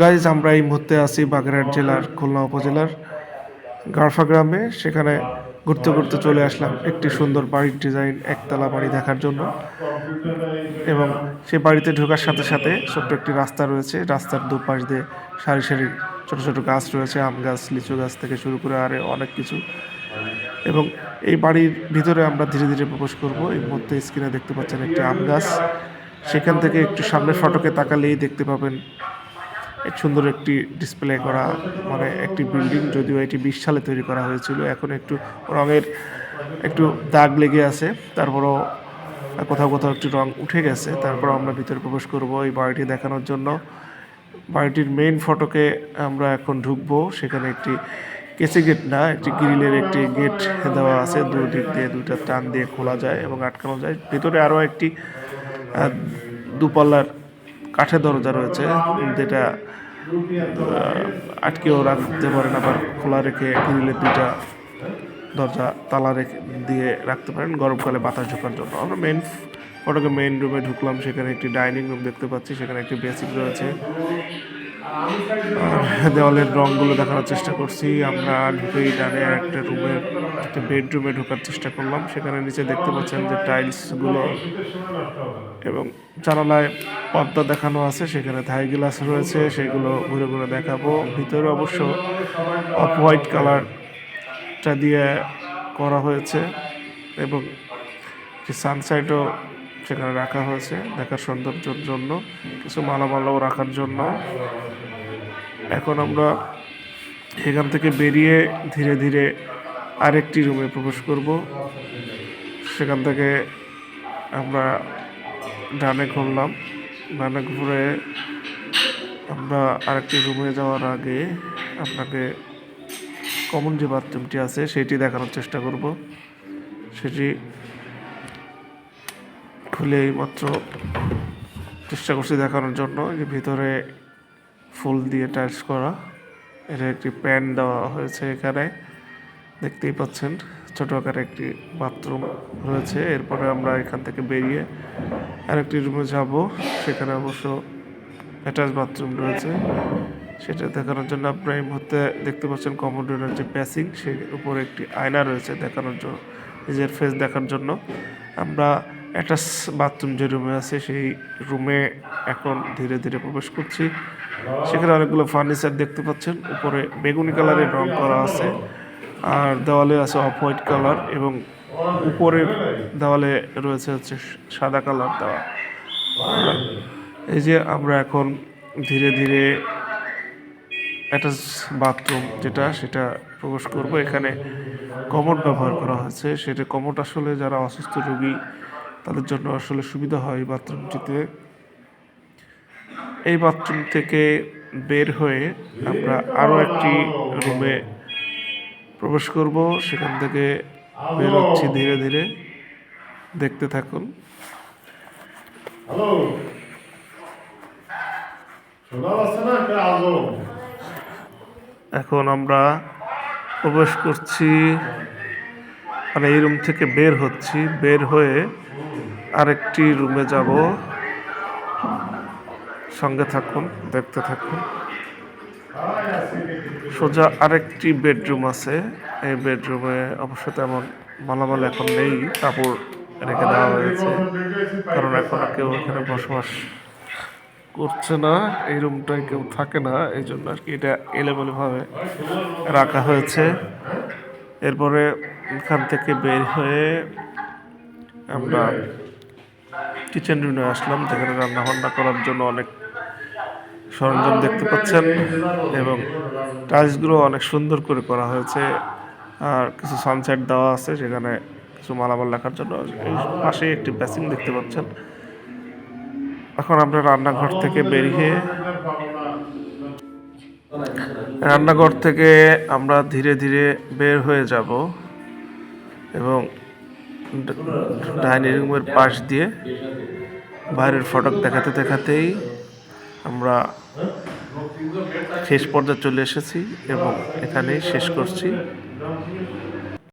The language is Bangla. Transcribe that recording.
গাইজ আমরা এই মুহূর্তে আছি বাগেরহাট জেলার খুলনা উপজেলার গারফা গ্রামে। সেখানে ঘুরতে ঘুরতে চলে আসলাম একটি সুন্দর বাড়ির ডিজাইন, একতলা বাড়ি দেখার জন্য। এবং সে বাড়িতে ঢোকার সাথে সাথে ছোট্ট একটি রাস্তা রয়েছে। রাস্তার দুপাশ দিয়ে সারি সারি ছোট ছোট গাছ রয়েছে, আম গাছ, লিচু গাছ থেকে শুরু করে আরে অনেক কিছু। এবং এই বাড়ির ভিতরে আমরা ধীরে ধীরে প্রবেশ করব। এই মুহূর্তে স্ক্রিনে দেখতে পাচ্ছেন একটি আম গাছ। সেখান থেকে একটু সামনের ফটকে তাকালেই দেখতে পাবেন সুন্দর একটি ডিসপ্লে করা মানে একটি বিল্ডিং যদিও এটি বিশ সালে তৈরি করা হয়েছিল, এখন একটু রঙের একটু দাগ লেগে আছে, তারপরও কোথাও কোথাও একটু রং উঠে গেছে তারপর আমরা ভিতরে প্রবেশ করব এই বাড়িটি দেখানোর জন্য। বাড়িটির মেইন ফটকে আমরা এখন ঢুকবো, সেখানে একটি কেসি গেট না, একটি গ্রিলের একটি গেট দেওয়া আছে, দুদিক দিয়ে দুইটা টান দিয়ে খোলা যায় এবং আটকানো যায়। ভিতরে আরও একটি দুপাল্লার কাঠের দরজা রয়েছে, যেটা আটকেও রাখতে পারেন, আবার খোলা রেখে গ্রিলের দুইটা দরজা তালা রেখে দিয়ে রাখতে পারেন, গরমকালে বাতাস ঢোকার জন্য। আমরা মেন ফটোকে মেন রুমে ঢুকলাম, সেখানে একটি ডাইনিং রুম দেখতে পাচ্ছি, সেখানে একটি বেসিক রয়েছে। দেওয়ালের রংগুলো দেখানোর চেষ্টা করছি। আমরা ঢুকেই ডানে একটা রুমে, একটা বেডরুমে ঢোকার চেষ্টা করলাম। সেখানে নিচে দেখতে পাচ্ছেন যে টাইলসগুলো এবং জানালায় পর্দা দেখানো আছে। সেখানে থাই গ্লাস রয়েছে, সেগুলো ঘুরে ঘুরে দেখাবো। ভিতরে অবশ্য অফ হোয়াইট কালারটা দিয়ে করা হয়েছে এবং সানসাইডও সেখানে রাখা হয়েছে দেখার সৌন্দর্যের জন্য, কিছু মালামালাও রাখার জন্য। এখন আমরা এখান থেকে বেরিয়ে ধীরে ধীরে আরেকটি রুমে প্রবেশ করব। সেখান থেকে আমরা ডানে ঘুরলাম। ডানে ঘুরে আমরা আরেকটি রুমে যাওয়ার আগে আপনাকে কমন যে বাথরুমটি আছে, সেটি দেখানোর চেষ্টা করব। সেটি খুলে মাত্র চেষ্টা করছি দেখানোর জন্য যে ভিতরে ফুল দিয়ে টাইলস করা। এটা একটি প্যান দেওয়া হয়েছে এখানে। দেখতেই পাচ্ছেন, ছোট আকারে একটি বাথরুম রয়েছে। এরপরে আমরা এখান থেকে বেরিয়ে আরেকটি রুমে যাব। সেখানে অবশ্য অ্যাটাচ বাথরুম রয়েছে। সেটা দেখানোর জন্য আপনারা এই মুহূর্তে দেখতে পাচ্ছেন কমোডোরের যে প্যাসিং সেই উপরে একটি আয়না রয়েছে দেখানোর জন্য, নিজের ফেস দেখার জন্য। আমরা অ্যাটাচ বাথরুম যে রুমে আছে, সেই রুমে এখন ধীরে ধীরে প্রবেশ করছি। সেখানে অনেকগুলো ফার্নিচার দেখতে পাচ্ছেন। উপরে বেগুনি কালারের রং করা আছে। আর দেওয়ালে আছে অফ হোয়াইট কালার এবং উপরের দেওয়ালে রয়েছে হচ্ছে সাদা কালার দেওয়া। এই যে আমরা এখন ধীরে ধীরে অ্যাটাচ বাথরুম যেটা, সেটা প্রবেশ করব। এখানে কমোড ব্যবহার করা হয়েছে। সেটা কমোড আসলে যারা অসুস্থ রোগী তাদের জন্য আসলে সুবিধা হয় বাথরুমটিতে এই বাথরুম থেকে বের হয়ে আমরা আরও একটি রুমে প্রবেশ করব। সেখান থেকে বের হচ্ছি ধীরে ধীরে। দেখতে থাকুন। এখন আমরা প্রবেশ করছি। মানে এই রুম থেকে বের হচ্ছি। বের হয়ে আরেকটি রুমে যাব। সঙ্গে থাকুন, দেখতে থাকুন। সোজা আরেকটি বেডরুম আছে। এই বেডরুমে অবশ্য তেমন মালামাল এখন নেই, কাপড় রেখে দেওয়া হয়েছে, কারণ এখন কেউ এখানে বসবাস করছে না, এই রুমটায় কেউ থাকে না, এই জন্য আর কি এটা এলোমেলোভাবে রাখা হয়েছে। এরপরে এখান থেকে বের হয়ে আমরা কিচেন রুমে আসলাম, যেখানে রান্না বান্না করার জন্য অনেক সরঞ্জাম দেখতে পাচ্ছেন এবং টাইলসগুলো অনেক সুন্দর করে করা হয়েছে। আর কিছু সানসেট দেওয়া আছে সেখানে কিছু মালামাল রাখার জন্য পাশে একটি বেসিন দেখতে পাচ্ছেন। এখন আমরা রান্নাঘর থেকে বেরিয়ে রান্নাঘর থেকে আমরা ধীরে ধীরে বের হয়ে যাব এবং ডাইনিং রুমের পাশ দিয়ে বাইরের ফটক দেখাতে দেখাতেই আমরা শেষ পর্যায়ে চলে এসেছি এবং এখানেই শেষ করছি।